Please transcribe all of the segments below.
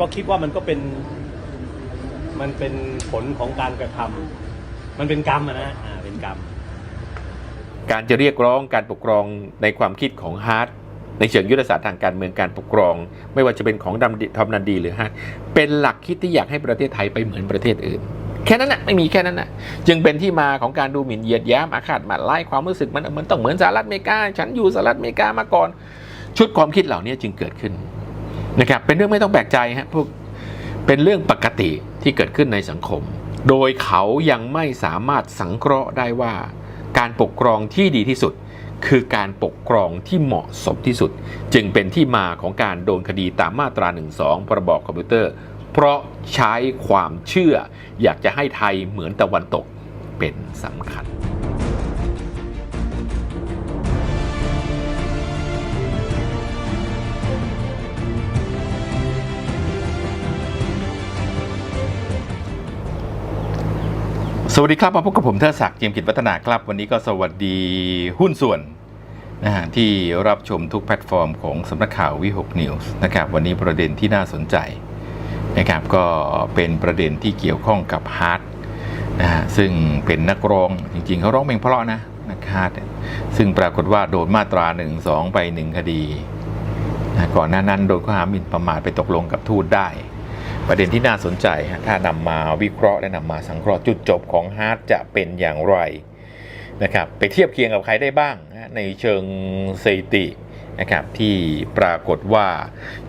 ก็คิดว่ามันก็เป็น มันเป็นผลของการกระทำมันเป็นกรรมอะนะ อ่า เป็นกรรม การจะเรียกร้องการปกครองในความคิดของฮาร์ดในเชิงยุทธศาสตร์ทางการเมืองการปกครอง ไม่ว่าจะเป็นของดำทอมนันดีหรือฮาร์ดเป็นหลักคิดที่อยากให้ประเทศไทยไปเหมือนประเทศอื่นแค่นั้นนะไม่มีแค่นั้นนะจึงเป็นที่มาของการดูหมิ่นเหยียดยามอาฆาตมันไล่ความรู้สึกมันมันต้องเหมือนสหรัฐอเมริกา ฉันอยู่สหรัฐอเมริกามาก่อน ชุดความคิดเหล่านี้จึงเกิดขึ้น นะครับเป็นเรื่องไม่ต้องแปลกใจฮะพวกเป็นเรื่องปกติที่เกิดขึ้นในสังคม โดยเขายังไม่สามารถสังเคราะห์ได้ว่า การปกครองที่ดีที่สุด คือการปกครองที่เหมาะสมที่สุด จึงเป็นที่มาของการโดนคดีตามมาตรา 12 พรบคอมพิวเตอร์ เพราะใช้ความเชื่อ อยากจะให้ไทยเหมือนตะวันตกเป็นสำคัญ วัสดีครับมาพบกับผมเทอศักดิ์เจียมกิจวัฒนาครับ วันนี้ก็สวัสดีหุ้นส่วนนะฮะที่รับชมทุกแพลตฟอร์มของสำนักข่าววิหกนิวส์นะครับวันนี้ประเด็นที่น่าสนใจนะครับก็เป็นประเด็นที่เกี่ยวข้องกับฮาร์ดนะฮะซึ่งเป็นนักร้องจริงๆเขาร้องเพลงเพราะนะนักฮาร์ดซึ่งปรากฏว่าโดนมาตรา1นึไป 1 คดีนะก่อนหน้านั้นโดนข้อหาหมิ่นประมาทไปตกลงกับทูตได้ ประเด็นที่น่าสนใจฮะถ้านำมาวิเคราะห์และนำมาสังเคราะห์จุดจบของฮาร์ดจะเป็นอย่างไรนะครับไปเทียบเคียงกับใครได้บ้างในเชิงสถิตินะครับที่ปรากฏว่า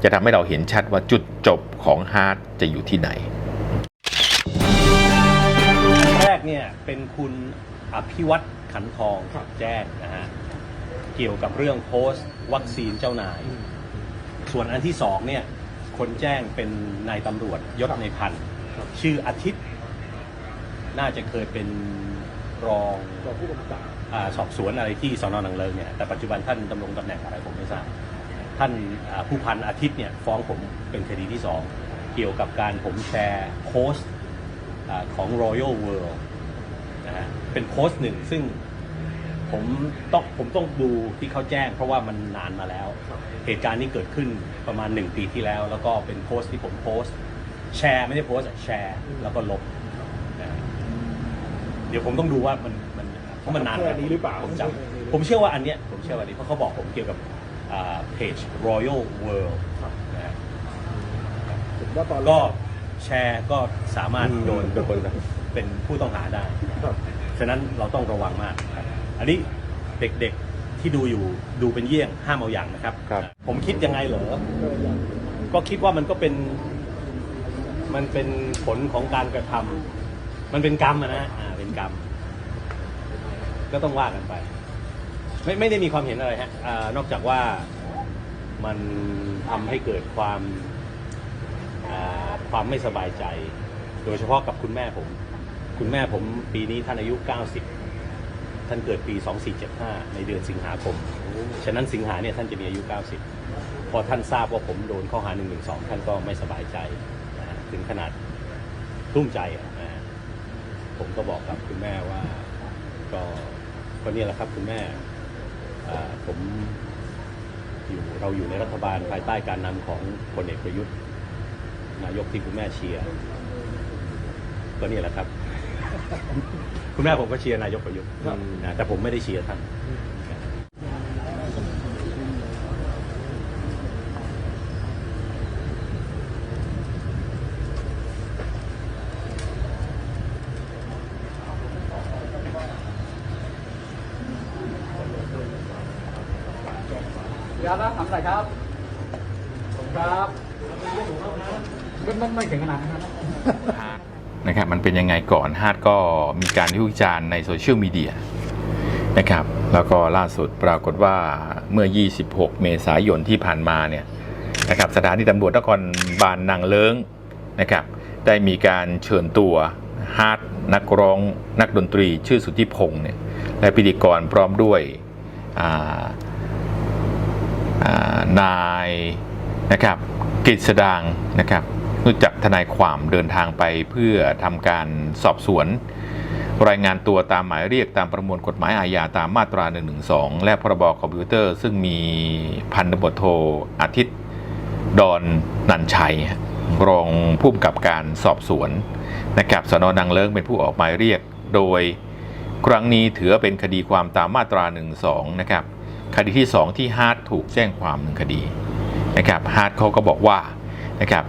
จะทำให้เราเห็นชัดว่าจุดจบของฮาร์ดจะอยู่ที่ไหน แรกเนี่ยเป็นคุณอภิวัตขันทองแจ้งนะฮะเกี่ยวกับเรื่องโพสต์ วัคซีนเจ้านาย ส่วนอันที่สองเนี่ย คนแจ้งเป็นนายตำรวจยศในพันชื่ออาทิตย์ น่าจะเคยเป็นรองรองผู้กำกับอาสอบสวนอะไรที่สอนอหนังเลิงเนี่ยแต่ปัจจุบันท่านดำรงตำแหน่งอะไรผมไม่ทราบท่านอ่าผู้พันอาทิตย์เนี่ยฟ้องผมเป็นคดีที่สองเกี่ยวกับการผมแชร์โพสต์อ่าของ Royal World นะฮะเป็นโพสต์หนึ่งซึ่ง ผมต้องผมต้องดูที่เขาแจ้ง เพราะว่ามันนานมาแล้ว เหตุการณ์นี้เกิดขึ้นประมาณหนึ่งปีที่แล้ว แล้วก็เป็นโพสต์ที่ผมโพสต์ แชร์ไม่ได้โพสต์อะแชร์ แล้วก็ลบนะฮะเดี๋ยวผมต้องดูว่ามันมันเพราะมันนานแค่นี้หรือเปล่าผมจำผมเชื่อว่าอันเนี้ยผมเชื่อว่าอันนี้เพราะเขาบอกผมเกี่ยวกับเพจ Royal World นะฮะผมว่าตอนก็แชร์ก็สามารถอืมโดนเป็นผู้ต้องหาได้ครับฉะนั้นเราต้องระวังมากครับ อันนี้เด็กๆที่ดูอยู่ดูเป็นเยี่ยงห้ามเอาอย่างนะครับ ครับ ผมคิดยังไงเหรอก็อย่างก็คิดว่ามันก็เป็น มันเป็นผลของการกระทำมันเป็นกรรมอะนะอ่าเป็นกรรม ก็ต้องว่ากันไป ไม่ไม่ได้มีความเห็นอะไรฮะอ่านอกจากว่ามันทำให้เกิดความอ่าความไม่สบายใจ โดยเฉพาะกับคุณแม่ผม คุณแม่ผมปีนี้ท่านอายุ 90 ท่านเกิดปี 2475 ในเดือนสิงหาคม ฉะนั้นสิงหาเนี่ยท่านจะมีอายุ 90 พอท่านทราบว่าผมโดนข้อหา1นึท่านก็ไม่สบายใจนะฮะถึงขนาดกลุ้มใจอะนะฮะผมก็บอกกับคุณแม่ว่า ก็ก็เนี่ยแหละครับคุณแม่อ่าผมอยู่เราอยู่ในรัฐบาลภายใต้การนำของพลเอกประยุทธ์ นายกที่คุณแม่เชียร์ก็เนี่ยแหละครับ คุณแม่ผมก็เชียร์นายกประยุทธ์นะแต่ผมไม่ได้เชียร์ท่าน ยาละทำอะไรครับผมครับก็ไม่ไม่ถึงขนาดนั้นนะ ฮาร์ดนะครับมันเป็นยัง ไงก่อนฮาร์ดก็มีการวิจารณ์ในโซเชียลมีเดียนะครับ แล้วก็ล่าสุดปรากฏว่าเมื่อ 26 เมษายนที่ผ่านมาเนี่ยนะครับสถานีตำรวจนครบาลนางเลิงนะครับได้มีการเชิญตัวฮาร์ดนักร้องนักดนตรีชื่อสุทธิพงษ์เนี่ยและพิธีกรพร้อมด้วยนายนะครับกฤษดางนะครับ รู้จักทนายความเดินทางไปเพื่อทำการสอบสวน รายงานตัวตามหมายเรียกตามประมวลกฎหมายอาญาตามมาตรา 112 และพรบคอมพิวเตอร์ ซึ่งมีพันธบทโทอาทิตย์ดอนนันชัย รองผู้กำกับการสอบสวนนะครับสนนางเลิ้งเป็นผู้ออกหมายเรียก โดยครั้งนี้ถือเป็นคดีความตามมาตรา1นะครับคดีที่ 2 ที่ฮาร์ดถูกแจ้งความหนึ่งคดีนะครับฮาร์ดเขาก็บอกว่านะครับ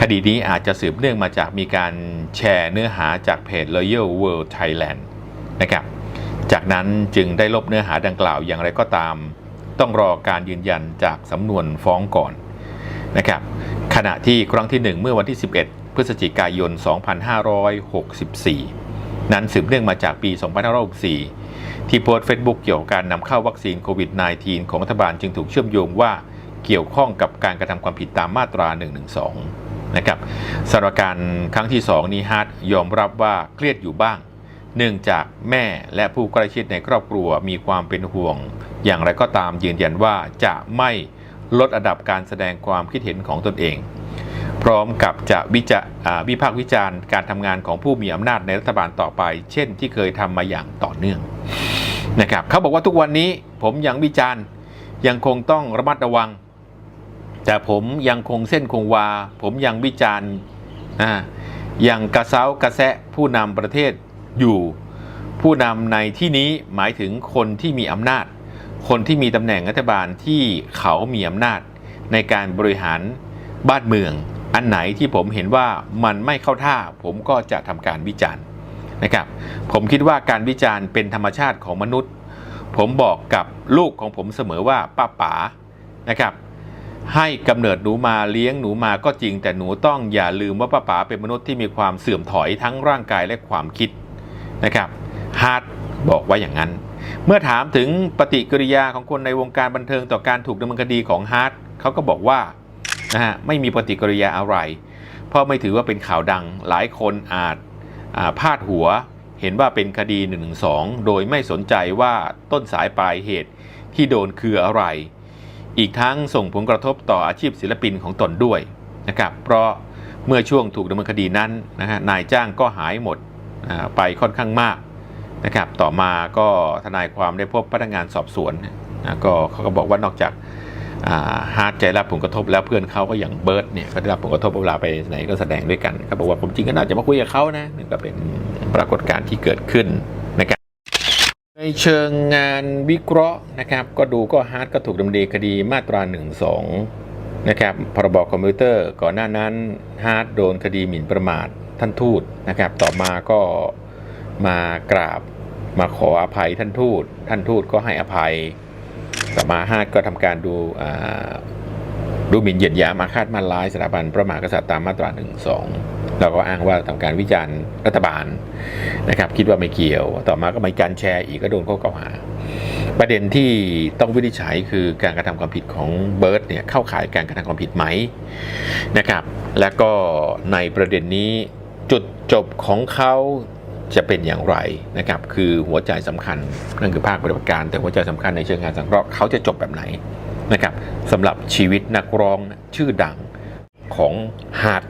คดีนี้อาจจะสืบเนื่องมาจากมีการแชร์เนื้อหาจากเพจ Loyal World Thailand นะครับ จากนั้นจึงได้ลบเนื้อหาดังกล่าวอย่างไรก็ตาม ต้องรอการยืนยันจากสำนวนฟ้องก่อนนะครับ ขณะที่ครั้งที่ 1 เมื่อวันที่ 11 พฤศจิกายน 2564 นั้นสืบเนื่องมาจากปี 2564 ที่โพสต์เฟซบุ๊กเกี่ยวกับการนำเข้าวัคซีนโควิด -19 ของรัฐบาลจึงถูกเชื่อมโยงว่าเกี่ยวข้องกับการกระทำความผิดตามมาตรา 112 นะครับสำหรับการครั้งที่ 2 นี้ฮาร์ดยอมรับว่าเครียดอยู่บ้าง เนื่องจากแม่และผู้ใกล้ชิดในครอบครัวมีความเป็นห่วง อย่างไรก็ตามยืนยันว่าจะไม่ลดระดับการแสดงความคิดเห็นของตนเอง พร้อมกับจะวิจาอ่าวิพากษ์วิจารณ์การทำงานของผู้มีอำนาจในรัฐบาลต่อไป เช่นที่เคยทำมาอย่างต่อเนื่องนะครับเขาบอกว่าทุกวันนี้ผมยังวิจารณ์ยังคงต้องระมัดระวัง แต่ผมยังคงเส้นคงวา ผมยังวิจารณ์อย่างกระเซ้ากระแซะผู้นำประเทศอยู่ ผู้นำในที่นี้หมายถึงคนที่มีอำนาจ คนที่มีตำแหน่งรัฐบาลที่เขามีอำนาจ ในการบริหารบ้านเมือง อันไหนที่ผมเห็นว่ามันไม่เข้าท่า ผมก็จะทำการวิจารณ์นะครับ ผมคิดว่าการวิจารณ์เป็นธรรมชาติของมนุษย์ ผมบอกกับลูกของผมเสมอว่าป้าป๋านะครับ ให้กำเนิดหนูมาเลี้ยงหนูมาก็จริง แต่หนูต้องอย่าลืมว่าป้าป๋าเป็นมนุษย์ที่มีความเสื่อมถอยทั้งร่างกายและความคิดนะครับฮาร์ดบอกว่าอย่างนั้น เมื่อถามถึงปฏิกิริยาของคนในวงการบันเทิงต่อการถูกดำเนินคดีของฮาร์ดเขาก็บอกว่านะฮะไม่มีปฏิกิริยาอะไร เพราะไม่ถือว่าเป็นข่าวดังหลายคนอาจอาพาดหัว เห็นว่าเป็นคดี1นึโดยไม่สนใจว่าต้นสายปลายเหตุที่โดนคืออะไร อีกทั้งส่งผลกระทบต่ออาชีพศิลปินของตนด้วยนะครับเพราะเมื่อช่วงถูกดำเนินคดีนั้นนะฮะนายจ้างก็หายหมดไปค่อนข้างมากนะครับต่อมาก็ทนายความได้พบพนักงานสอบสวนนะก็เขาก็บอกว่านอกจากฮาร์ดใจรับผลกระทบแล้วเพื่อนเขาก็อย่างเบิร์ดเนี่ยก็ได้รับผลกระทบเวลาไปไหนก็แสดงด้วยกันเขาบอกว่าผมจริงก็น่าจะมาคุยกับเขานะนี่ก็เป็นปรากฏการณ์ที่เกิดขึ้น เชิงงานวิเคราะห์นะครับ ก็ดูก็ฮาร์ดก็ถูกดำเนินคดีมาตรา1 2นะครับพรบคอมพิวเตอร์ก่อนหน้านั้นฮาร์ดโดนคดีหมิ่นประมาทท่านทูตนะครับ ต่อมาก็มากราบมาขออภัยท่านทูต ท่านทูตก็ให้อภัย ต่อมาฮาร์ดก็ทำการดูอ่าดูหมิ่นเหยียดหยามอาฆาตมาร้ายสถาบันพระมหากษัตริย์ตามมาตรา1 2 แล้วก็อ้างว่าทำการวิจารณ์รัฐบาลนะครับ คิดว่าไม่เกี่ยว ต่อมาก็มีการแชร์อีกก็โดนข้อกล่าวหา ประเด็นที่ต้องวินิจฉัยคือการกระทำความผิดของเบิร์ตเนี่ยเข้าข่ายการกระทำความผิดไหมนะครับ และก็ในประเด็นนี้จุดจบของเขาจะเป็นอย่างไรนะครับ คือหัวใจสำคัญนั่นคือภาคปฏิบัติการ แต่หัวใจสำคัญในเชิงงานสังเคราะห์เขาจะจบแบบไหนนะครับสำหรับชีวิตนักร้องชื่อดังของฮาร์ด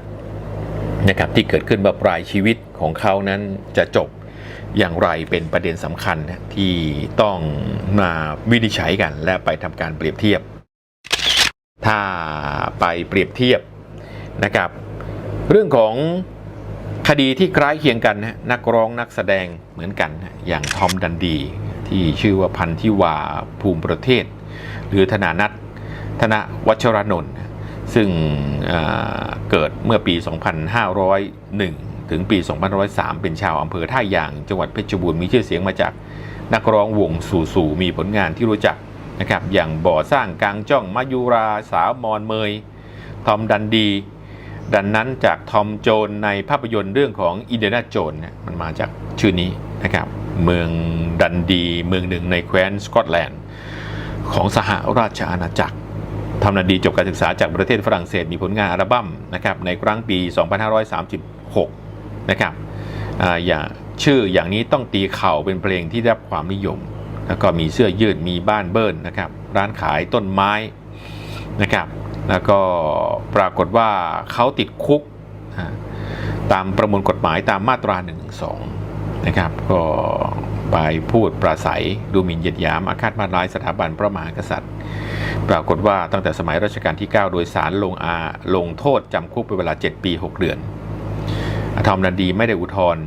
นะครับที่เกิดขึ้นแบบปลายชีวิตของเขานั้นจะจบอย่างไรเป็นประเด็นสำคัญที่ต้องมาวินิจฉัยกัน และไปทำการเปรียบเทียบ ถ้าไปเปรียบเทียบนะครับ เรื่องของคดีที่คล้ายเคียงกันนักร้องนักแสดงเหมือนกันอย่างทอมดันดีที่ชื่อว่าพันธิวาภูมิประเทศ หรือธนานัทธนวัชรนนท์ ซึ่งเเกิดเมื่อปี 2501 ถึงปี 2503 เป็นชาวอำเภอท่ายาง จังหวัดเพชรบูรณ์มีชื่อเสียงมาจากนักร้องวงสู่สู่มีผลงานที่รู้จักนะครับอย่างบ่อสร้างกลางจ้องมายุราสาวมอนเมย ทอมดันดี ดังนั้นจากทอมโจนในภาพยนตร์เรื่องของอินเดียนาโจนเนี่ยมันมาจากชื่อนี้นะครับเมืองดันดีเมืองหนึ่งในแคว้นสกอตแลนด์ ของสหราชอาณาจักร ทำนันดีจบการศึกษาจากประเทศฝรั่งเศสมีผลงานอัลบั้มนะครับในครั้งปี 2536 นะครับออย่างชื่ออย่างนี้ต้องตีเข่าเป็นเพลงที่ได้รับความนิยม แล้วก็มีเสื้อยืดมีบ้านเบิ้ลนะครับร้านขายต้นไม้นะครับแล้วก็ปรากฏว่าเขาติดคุก ตามประมวลกฎหมายตามมาตรา1 2นะครับก็ไปพูดปราศัยดูหมิ่นเหยียดหยามอาฆาตมาร้ายสถาบันพระมหากษัตริย์ ปรากฏว่าตั้งแต่สมัยรัชกาลที่ 9 โดยสารลงอาลงโทษจำคุกเป็นเวลา 7 ปี 6 เดือนอาทอมนันดีไม่ได้อุทธรณ์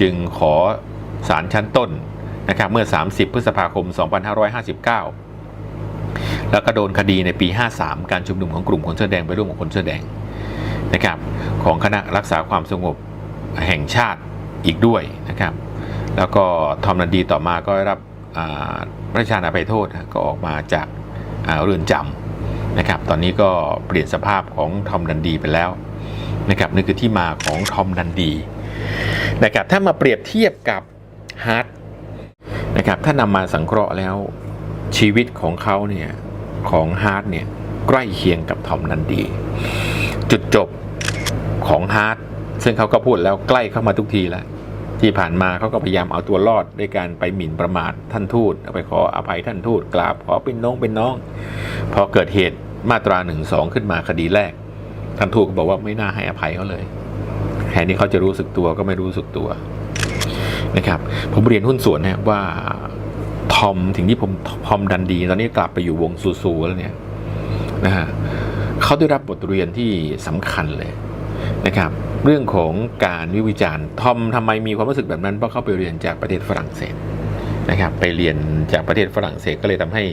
จึงขอศาลชั้นต้นนะครับเมื่อ 30 พฤษภาคม 2559 แล้วก็โดนคดีในปี 53 การชุมนุมของกลุ่มคนเสื้อแดงไปร่วมกับคนเสื้อแดงนะครับของคณะรักษาความสงบแห่งชาติอีกด้วยนะครับแล้วก็ทอมนันดีต่อมาก็ได้รับพระราชทานอภัยโทษก็ออกมาจาก เรือนจำนะครับ ตอนนี้ก็เปลี่ยนสภาพของทอมนันดีไปแล้วนะครับนี่คือที่มาของทอมนันดีนะครับถ้ามาเปรียบเทียบกับฮาร์ดนะครับถ้านำมาสังเคราะห์แล้วชีวิตของเขาเนี่ยของฮาร์ดเนี่ยใกล้เคียงกับทอมนันดี จุดจบของฮาร์ดซึ่งเขาก็พูดแล้วใกล้เข้ามาทุกทีแล้ว ที่ผ่านมาเขาก็พยายามเอาตัวรอดด้วยการไปหมิ่นประมาทท่านทูตไปขออภัยท่านทูตกราบขอเป็นน้องเป็นน้อง พอเกิดเหตุมาตราหนึ่งสองขึ้นมาคดีแรก ท่านทูตก็บอกว่าไม่น่าให้อภัยเขาเลยแทนที่เขาจะรู้สึกตัวก็ไม่รู้สึกตัวนะครับ ผมเรียนหุ้นส่วนนะว่าทอมถึงที่ผมทอมดันดี ตอนนี้กลับไปอยู่วงซูซูแล้วเนี่ยนะฮะเขาได้รับบทเรียนที่สำคัญเลย นะครับ เรื่องของการวิวิจารณ์ทอมทำไมมีความรู้สึกแบบนั้นเพราะเขาไปเรียนจากประเทศฝรั่งเศสนะครับไปเรียนจากประเทศฝรั่งเศสก็เลยทำให้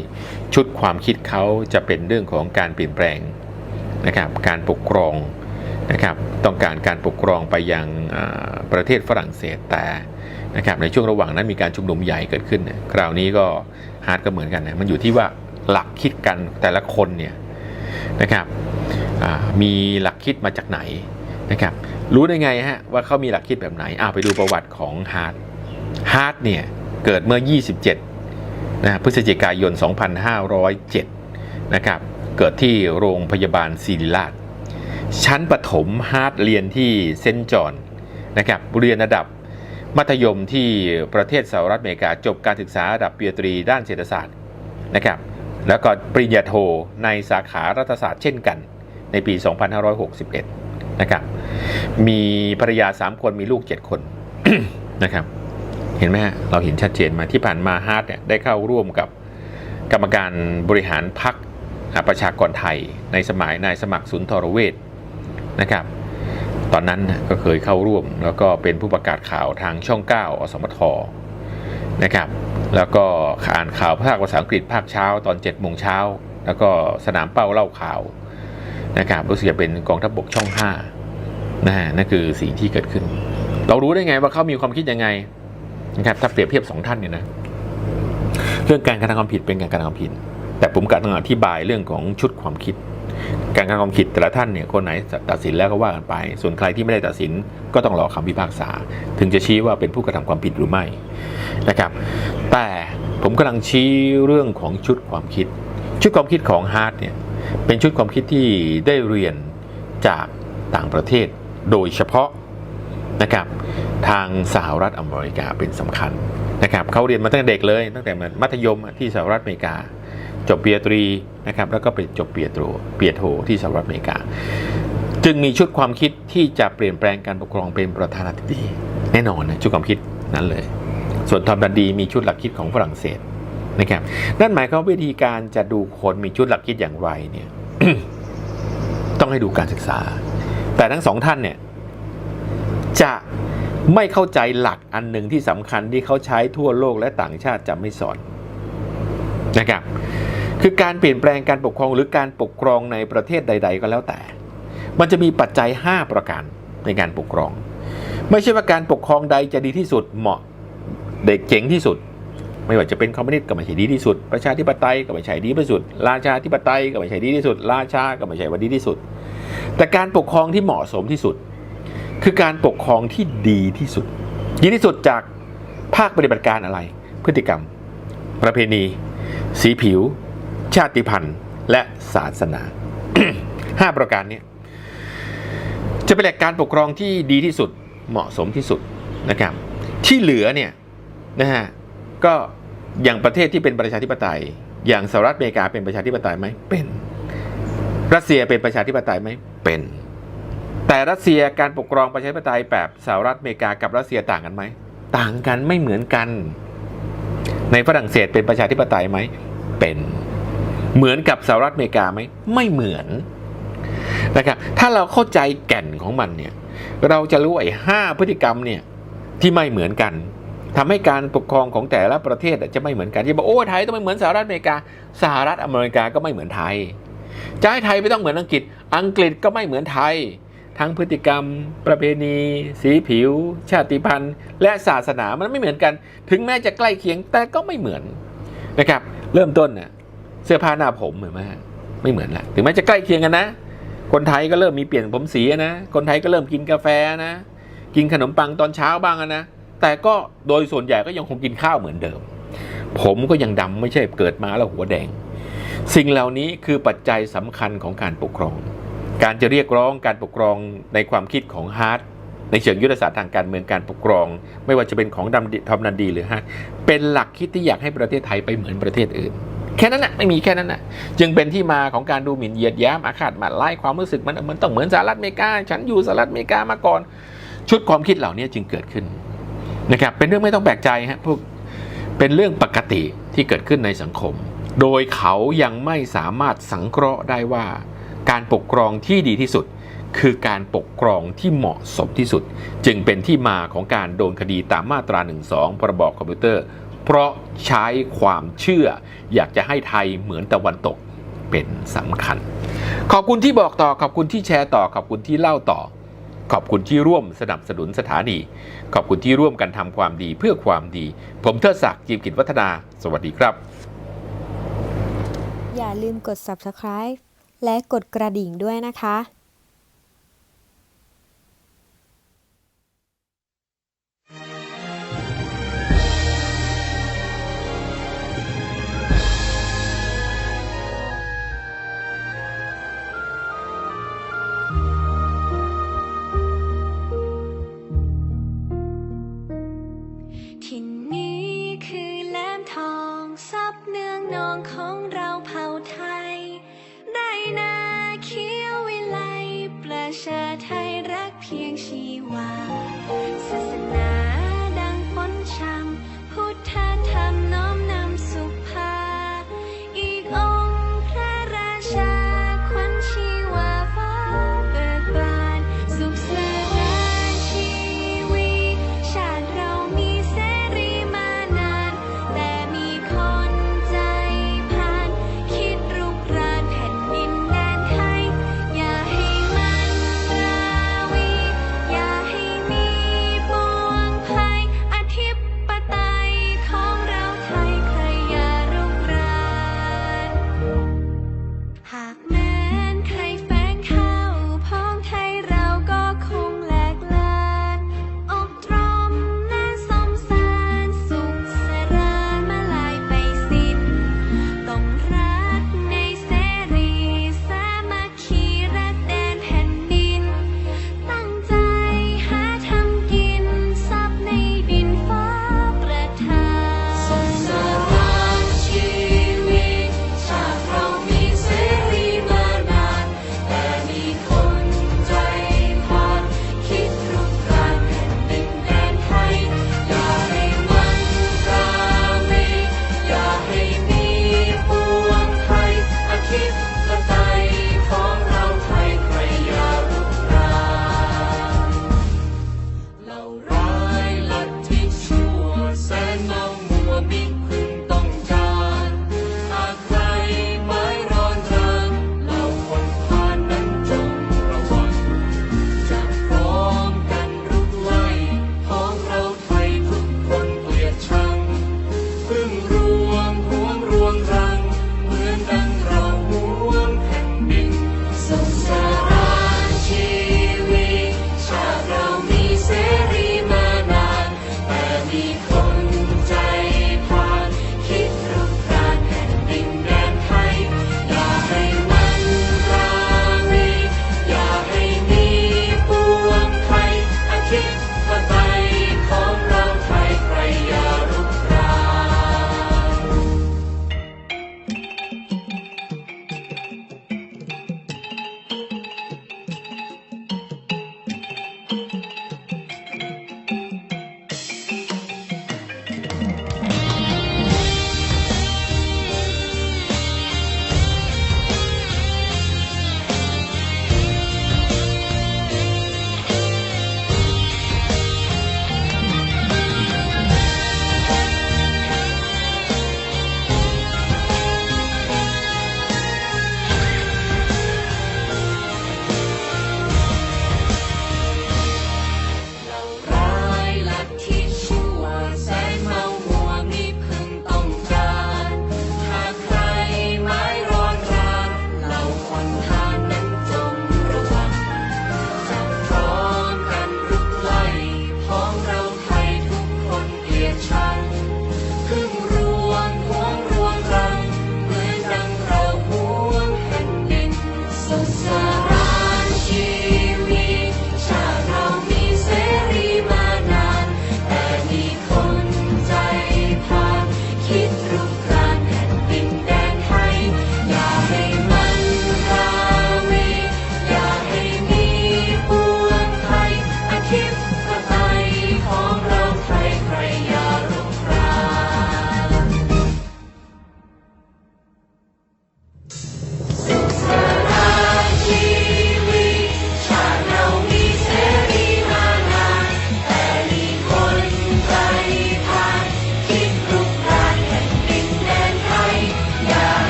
ชุดความคิดเขาจะเป็นเรื่องของการเปลี่ยนแปลงนะครับการปกครองนะครับต้องการการปกครองไปยังประเทศฝรั่งเศสแต่นะครับในช่วงระหว่างนั้นมีการชุมนุมใหญ่เกิดขึ้น คราวนี้ก็ฮาร์ดก็เหมือนกันนะมันอยู่ที่ว่าหลักคิดกันแต่ละคนเนี่ยนะครับมีหลักคิดมาจากไหน นะครับรู้ได้ไงฮะว่าเขามีหลักคิดแบบไหนอ้าวไปดูประวัติของฮาร์ดฮาร์ดเนี่ยเกิดเมื่อ 27นะพฤศจิกายน 2507 นะครับเกิดที่โรงพยาบาลศิริราช ชั้นประถมฮาร์ดเรียนที่เซนจอนนะครับเรียนระดับมัธยมที่ประเทศสหรัฐอเมริกาจบการศึกษาระดับปริญญาตรีด้านเศรษฐศาสตร์นะครับแล้วก็ปริญญาโทในสาขารัฐศาสตร์เช่นกันในปี 2561 นะครับ มีภรรยา3คนมีลูก7คนนะครับ เห็นไหมฮะเราเห็นชัดเจนมาที่ผ่านมาฮาร์ดเนี่ยได้เข้าร่วมกับกรรมการบริหารพรรคประชากรไทย ในสมัยนายสมัครสุนทรเวชนะครับ ตอนนั้นก็เคยเข้าร่วม แล้วก็เป็นผู้ประกาศข่าวทางช่อง 9 อสมทนะครับ แล้วก็อ่านข่าวภาคภาษาอังกฤษภาคเช้าตอน7โมงเช้าแล้วก็สนามเป้าเล่าข่าว นะครับรู้สึกจะเป็นกองทัพบกช่อง5นะฮะนั่นคือสิ่งที่เกิดขึ้น เรารู้ได้ไงว่าเขามีความคิดยังไงนะครับถ้าเปรียบเทียบสองท่านเนี่ยนะเรื่องการกระทำความผิดเป็นการกระทำความผิด แต่ผมกำลังอธิบายเรื่องของชุดความคิด การกระทำความผิดแต่ละท่านเนี่ยคนไหนตัดสินแล้วก็ว่ากันไป ส่วนใครที่ไม่ได้ตัดสินก็ต้องรอคำพิพากษา ถึงจะชี้ว่าเป็นผู้กระทำความผิดหรือไม่นะครับ แต่ผมกำลังชี้เรื่องของชุดความคิด ชุดความคิดของฮาร์ดเนี่ย เป็นชุดความคิดที่ได้เรียนจากต่างประเทศโดยเฉพาะนะครับทางสหรัฐอเมริกาเป็นสำคัญนะครับเขาเรียนมาตั้งแต่เด็กเลย ตั้งแต่มัธยมที่สหรัฐอเมริกา จบเปริญญาตรีนะครับแล้วก็ไปจบเปริญญาโทปริญญาโทที่สหรัฐอเมริกา จึงมีชุดความคิดที่จะเปลี่ยนแปลงการปกครองเป็นประธานาธิบดีแน่นอนนะชุดความคิดนั้นเลย ส่วนทอมดันดีมีชุดหลักคิดของฝรั่งเศส นะครับนั่นหมายความวิธีการจะดูคนมีชุดหลักคิดอย่างไรเนี่ยต้องให้ดูการศึกษา แต่ทั้งสองท่านเนี่ยจะไม่เข้าใจหลักอันหนึ่งที่สำคัญที่เขาใช้ทั่วโลกและต่างชาติจะไม่สอนนะครับคือการเปลี่ยนแปลงการปกครองหรือการปกครองในประเทศใด ๆ ก็แล้วแต่ มันจะมีปัจจัย 5 ประการในการปกครอง ไม่ใช่ว่าการปกครองใดจะดีที่สุดเหมาะเด็กเจ๋งที่สุด ไม่ว่าจะเป็นคอมมิวนิสต์ก็ไม่ใช่ดีที่สุด ประชาธิปไตยก็ไม่ใช่ดีที่สุด ราชาธิปไตยก็ไม่ใช่ดีที่สุด ราชาก็ไม่ใช่ว่าดีที่สุด แต่การปกครองที่เหมาะสมที่สุด คือการปกครองที่ดีที่สุด ดีที่สุดจากภาคปฏิบัติการอะไร พฤติกรรม ประเพณี สีผิว ชาติพันธุ์ และศาสนาห้าประการนี้จะเป็นหลักการปกครองที่ดีที่สุดเหมาะสมที่สุดนะครับที่เหลือเนี่ยนะฮะก็ อย่างประเทศที่เป็นประชาธิปไตย อย่างสหรัฐอเมริกาเป็นประชาธิปไตยไหมเป็น รัสเซียเป็นประชาธิปไตยไหมเป็น แต่รัสเซียการปกครองประชาธิปไตยแบบสหรัฐอเมริกากับรัสเซียต่างกันไหมต่างกันไม่เหมือนกัน ในฝรั่งเศสเป็นประชาธิปไตยไหมเป็นเหมือนกับสหรัฐอเมริกาไหมไม่เหมือนนะครับถ้าเราเข้าใจแก่นของมันเนี่ยเราจะรู้ไอ้ห้าพฤติกรรมเนี่ยที่ไม่เหมือนกัน ทำให้การปกครองของแต่ละประเทศจะไม่เหมือนกันที่บอกโอ้ไทยต้องไม่เหมือนสหรัฐอเมริกา สหรัฐอเมริกาก็ไม่เหมือนไทยจะให้ไทยไม่ต้องเหมือนอังกฤษ อังกฤษก็ไม่เหมือนไทย ทั้งพฤติกรรม ประเพณี สีผิว ชาติพันธุ์ และศาสนามันไม่เหมือนกัน ถึงแม้จะใกล้เคียงแต่ก็ไม่เหมือนนะครับ เริ่มต้นเน่ะเสื้อผ้าหน้าผมเหมือนไหมไม่เหมือนละถึงแม้จะใกล้เคียงกันนะ คนไทยก็เริ่มมีเปลี่ยนผมสีนะ คนไทยก็เริ่มกินกาแฟนะ กินขนมปังตอนเช้าบ้างนะ แต่ก็โดยส่วนใหญ่ก็ยังคงกินข้าวเหมือนเดิม ผมก็ยังดำไม่ใช่เกิดมาแล้วหัวแดง สิ่งเหล่านี้คือปัจจัยสำคัญของการปกครอง การจะเรียกร้องการปกครองในความคิดของฮาร์ดในเชิงยุทธศาสตร์ทางการเมืองการปกครอง ไม่ว่าจะเป็นของดำทอมนันดีหรือฮาร์ดเป็นหลักคิดที่อยากให้ประเทศไทยไปเหมือนประเทศอื่น แค่นั้นแหละไม่มีแค่นั้นแหะจึงเป็นที่มาของการดูหมิ่นเหยียดยามอาฆาตมาไล่ความรู้สึกมันมันต้องเหมือนสหรัฐอเมริกา ฉันอยู่สหรัฐอเมริกามาก่อน ชุดความคิดเหล่านี้จึงเกิดขึ้น นะครับเป็นเรื่องไม่ต้องแปลกใจฮะพวกเป็นเรื่องปกติที่เกิดขึ้นในสังคม โดยเขายังไม่สามารถสังเคราะห์ได้ว่า การปกครองที่ดีที่สุด คือการปกครองที่เหมาะสมที่สุด จึงเป็นที่มาของการโดนคดีตามมาตรา 12 พรบคอมพิวเตอร์ เพราะใช้ความเชื่อ อยากจะให้ไทยเหมือนตะวันตกเป็นสำคัญ ขอบคุณที่บอกต่อขอบคุณที่แชร์ต่อขอบคุณที่เล่าต่อ ขอบคุณที่ร่วมสนับสนุนสถานี ขอบคุณที่ร่วมกันทำความดีเพื่อความดี ผมเทิดศักดิ์จีมกิจวัฒนา สวัสดีครับ อย่าลืมกด subscribe และกดกระดิ่งด้วยนะคะ